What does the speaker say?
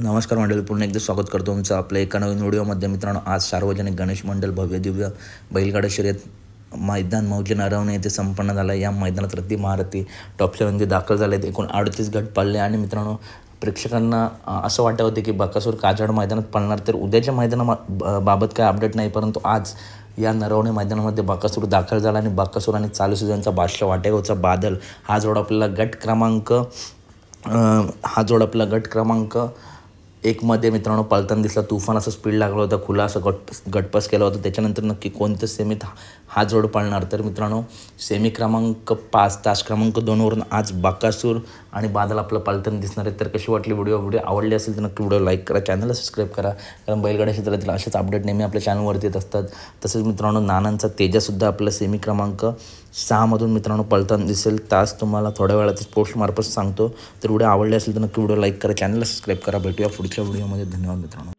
नमस्कार मंडळी पुन्हा एकदा स्वागत करतो तुमचं आपल्या एका नवीन व्हिडिओमध्ये. मित्रांनो आज सार्वजनिक गणेश मंडळ भव्य दिव्य बैलगाडा शर्यत मैदान मौजे नारवणे येथे संपन्न झालं. या मैदानात रद्दी महारथी टॉपच्या दाखल झाले आहेत एकूण अडतीस गट पाळले आणि मित्रांनो प्रेक्षकांना असं वाटत होते की बकासूर काजड मैदानात पळणार तर उद्याच्या मैदाना ब- बाबत काय अपडेट नाही परंतु आज या नरवणे मैदानामध्ये बकासूर दाखल झाला आणि बकासूर आणि चालू सीझनचा बादशाह वाटेगावचा बादल. हा जोड आपल्याला गट क्रमांक हा जोड आपला गट क्रमांक एकमध्ये मित्रांनो पळताना दिसला तुफान असं स्पीड लागला होता खुला असं गट गटपास केला होता. त्याच्यानंतर नक्की कोणत्या सेमीत हा- हा जोड पाळणार? तर मित्रांनो सेमी क्रमांक पाच तास क्रमांक दोनवरून आज बाकासूर आणि बादल आपलं पलताना दिसणार आहे तर कशी वाटली व्हिडिओ व्हिडिओ आवडली असेल तर नक्की व्हिडिओ लाईक करा चॅनलला सबस्क्राईब करा. कारण बैलगाड्या क्षेत्रातील असेच अपडेट नेहमी आपल्या चॅनलवरती येत असतात. तसेच मित्रांनो नानांचा तेजासुद्धा आपला सेमी क्रमांक सहामधून मित्रांनो पळताना दिसेल. तास तुम्हाला थोड्या वेळातच पोस्टमार्फत सांगतो. तर व्हिडिओ आवडले असेल तर नक्की व्हिडिओ लाईक करा चॅनलला सबस्क्राईब करा. भेटूया पुढच्या व्हिडिओमध्ये धन्यवाद मित्रांनो.